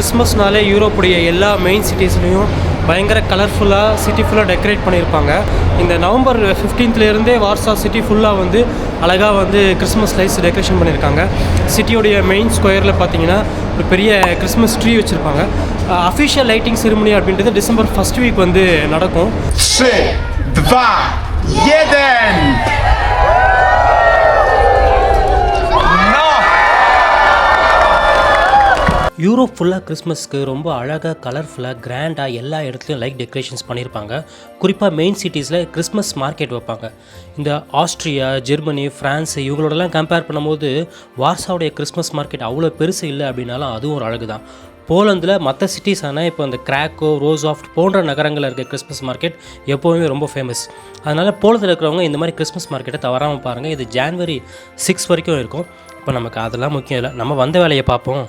கிறிஸ்மஸ்னாலே யூரோப்புடைய எல்லா மெயின் சிட்டிஸ்லேயும் பயங்கர கலர்ஃபுல்லாக சிட்டி ஃபுல்லாக டெக்கரேட் பண்ணியிருப்பாங்க. இந்த நவம்பர் 15th ல இருந்தே வார்சா சிட்டி ஃபுல்லாக வந்து அழகாக வந்து கிறிஸ்மஸ் லைட்ஸ் டெக்கரேஷன் பண்ணியிருக்காங்க. சிட்டியோடைய மெயின் ஸ்கொயரில் பார்த்தீங்கன்னா ஒரு பெரிய கிறிஸ்மஸ் ட்ரீ வச்சுருப்பாங்க. அஃபிஷியல் லைட்டிங் செரிமனி அப்படின்றது டிசம்பர் ஃபஸ்ட் வீக் வந்து நடக்கும். யூரோப் ஃபுல்லாக கிறிஸ்மஸ்க்கு ரொம்ப அழகாக கலர்ஃபுல்லாக கிராண்டாக எல்லா இடத்துலையும் லைட் டெக்கரேஷன்ஸ் பண்ணியிருப்பாங்க குறிப்பாக மெயின் சிட்டிஸில் கிறிஸ்மஸ் மார்க்கெட் வைப்பாங்க. இந்த ஆஸ்ட்ரியா ஜெர்மனி ஃப்ரான்ஸ் இவங்களோடலாம் கம்பேர் பண்ணும்போது வார்சாவுடைய கிறிஸ்மஸ் மார்க்கெட் அவ்வளோ பெருசு இல்லை அப்படின்னாலும் அதுவும் ஒரு அழகு தான் போலந்தில் மற்ற சிட்டிஸான இப்போ இந்த கிராக்கோ ரோஸ் ஆஃப்ட் போன்ற நகரங்களில் இருக்க கிறிஸ்மஸ் மார்க்கெட் எப்போவுமே ரொம்ப ஃபேமஸ் அதனால் போலத்தில் இருக்கிறவங்க இந்த மாதிரி கிறிஸ்மஸ் மார்க்கெட்டை தவறாமல் பாருங்கள் இது ஜான்வரி சிக்ஸ் வரைக்கும் இருக்கும். இப்போ நமக்கு அதெல்லாம் முக்கியம் இல்லை. நம்ம வந்த வேலையை பார்ப்போம்.